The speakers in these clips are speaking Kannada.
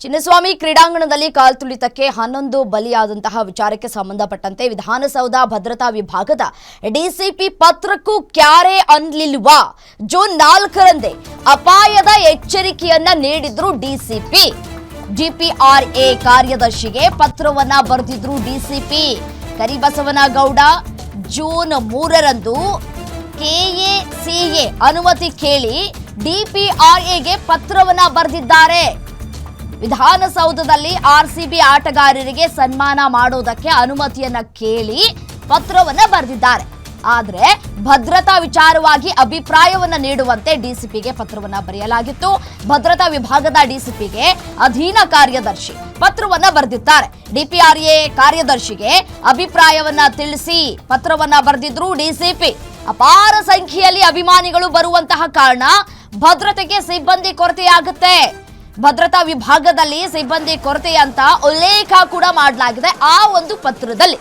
ಚಿನ್ನಸ್ವಾಮಿ ಕ್ರೀಡಾಂಗಣದಲ್ಲಿ ಕಾಲ್ತುಳಿತಕ್ಕೆ ಹನ್ನೊಂದು ಬಲಿಯಾದಂತಹ ವಿಚಾರಕ್ಕೆ ಸಂಬಂಧಪಟ್ಟಂತೆ ವಿಧಾನಸೌಧ ಭದ್ರತಾ ವಿಭಾಗದ ಡಿಸಿಪಿ ಪತ್ರಕ್ಕೂ ಕ್ಯಾರೆ ಅನ್ಲಿಲ್ವಾ? ಜೂನ್ ನಾಲ್ಕರಂದೇ ಅಪಾಯದ ಎಚ್ಚರಿಕೆಯನ್ನ ನೀಡಿದ್ರು ಡಿಸಿಪಿ. ಡಿಪಿಆರ್ಎ ಕಾರ್ಯದರ್ಶಿಗೆ ಪತ್ರವನ್ನ ಬರೆದಿದ್ರು ಡಿಸಿಪಿ. ಕರಿಬಸವನಗೌಡ ಜೂನ್ ಮೂರರಂದು ಕೆಎಸಿಎ ಅನುಮತಿ ಕೇಳಿ ಡಿಪಿಆರ್ಎಗೆ ಪತ್ರವನ್ನ ಬರೆದಿದ್ದಾರೆ. ವಿಧಾನಸೌಧದಲ್ಲಿ ಆರ್ಸಿಬಿ ಆಟಗಾರರಿಗೆ ಸನ್ಮಾನ ಮಾಡೋದಕ್ಕೆ ಅನುಮತಿಯನ್ನ ಕೇಳಿ ಪತ್ರವನ್ನ ಬರೆದಿದ್ದಾರೆ. ಆದರೆ ಭದ್ರತಾ ವಿಚಾರವಾಗಿ ಅಭಿಪ್ರಾಯವನ್ನ ನೀಡುವಂತೆ ಡಿಸಿಪಿಗೆ ಪತ್ರವನ್ನ ಬರೆಯಲಾಗಿತ್ತು. ಭದ್ರತಾ ವಿಭಾಗದ ಡಿಸಿಪಿಗೆ ಅಧೀನ ಕಾರ್ಯದರ್ಶಿ ಪತ್ರವನ್ನ ಬರೆದಿದ್ದಾರೆ. ಡಿಪಿಆರ್ಎ ಕಾರ್ಯದರ್ಶಿಗೆ ಅಭಿಪ್ರಾಯವನ್ನ ತಿಳಿಸಿ ಪತ್ರವನ್ನ ಬರೆದಿದ್ರು ಡಿಸಿಪಿ. ಅಪಾರ ಸಂಖ್ಯೆಯಲ್ಲಿ ಅಭಿಮಾನಿಗಳು ಬರುವಂತಹ ಕಾರಣ ಭದ್ರತೆಗೆ ಸಿಬ್ಬಂದಿ ಕೊರತೆಯಾಗುತ್ತೆ. ಭದ್ರತಾ ವಿಭಾಗದಲ್ಲಿ ಸಿಬ್ಬಂದಿ ಕೊರತೆ ಅಂತ ಉಲ್ಲೇಖ ಕೂಡ ಮಾಡಲಾಗಿದೆ ಆ ಒಂದು ಪತ್ರದಲ್ಲಿ.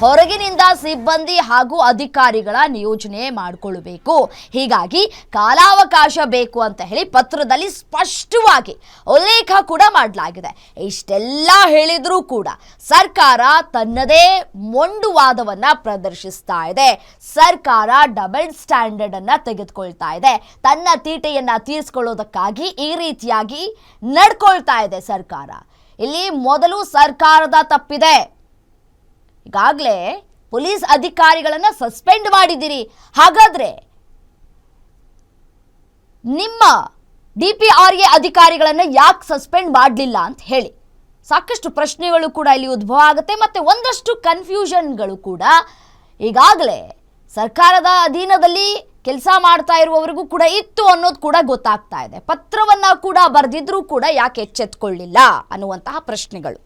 ಹೊರಗಿನಿಂದ ಸಿಬ್ಬಂದಿ ಹಾಗೂ ಅಧಿಕಾರಿಗಳ ನಿಯೋಜನೆ ಮಾಡಿಕೊಳ್ಳಬೇಕು. ಹೀಗಾಗಿ ಕಾಲಾವಕಾಶ ಬೇಕು ಅಂತ ಹೇಳಿ ಪತ್ರದಲ್ಲಿ ಸ್ಪಷ್ಟವಾಗಿ ಉಲ್ಲೇಖ ಕೂಡ ಮಾಡಲಾಗಿದೆ. ಇಷ್ಟೆಲ್ಲ ಹೇಳಿದರೂ ಕೂಡ ಸರ್ಕಾರ ತನ್ನದೇ ಮೊಂಡುವಾದವನ್ನ ಪ್ರದರ್ಶಿಸ್ತಾ ಇದೆ. ಸರ್ಕಾರ ಡಬಲ್ ಸ್ಟ್ಯಾಂಡರ್ಡ್ ಅನ್ನ ತೆಗೆದುಕೊಳ್ತಾ ಇದೆ. ತನ್ನ ತೀಟೆಯನ್ನ ತೀರಿಸ್ಕೊಳ್ಳೋದಕ್ಕಾಗಿ ಈ ರೀತಿಯಾಗಿ ನಡ್ಕೊಳ್ತಾ ಇದೆ ಸರ್ಕಾರ. ಇಲ್ಲಿ ಮೊದಲು ಸರ್ಕಾರದ ತಪ್ಪಿದೆ. ಈಗಾಗಲೇ ಪೊಲೀಸ್ ಅಧಿಕಾರಿಗಳನ್ನು ಸಸ್ಪೆಂಡ್ ಮಾಡಿದ್ದೀರಿ. ಹಾಗಾದರೆ ನಿಮ್ಮ ಡಿ ಪಿ ಆರ್ ಎ ಅಧಿಕಾರಿಗಳನ್ನು ಯಾಕೆ ಸಸ್ಪೆಂಡ್ ಮಾಡಲಿಲ್ಲ ಅಂತ ಹೇಳಿ. ಸಾಕಷ್ಟು ಪ್ರಶ್ನೆಗಳು ಕೂಡ ಇಲ್ಲಿ ಉದ್ಭವ ಆಗುತ್ತೆ ಮತ್ತು ಒಂದಷ್ಟು ಕನ್ಫ್ಯೂಷನ್ಗಳು ಕೂಡ ಈಗಾಗಲೇ ಸರ್ಕಾರದ ಅಧೀನದಲ್ಲಿ ಕೆಲಸ ಮಾಡ್ತಾ ಇರುವವರಿಗೂ ಕೂಡ ಇತ್ತು ಅನ್ನೋದು ಕೂಡ ಗೊತ್ತಾಗ್ತಾ ಇದೆ. ಪತ್ರವನ್ನು ಕೂಡ ಬರೆದಿದ್ರೂ ಕೂಡ ಯಾಕೆ ಎಚ್ಚೆತ್ಕೊಳ್ಳಿಲ್ಲ ಅನ್ನುವಂತಹ ಪ್ರಶ್ನೆಗಳು.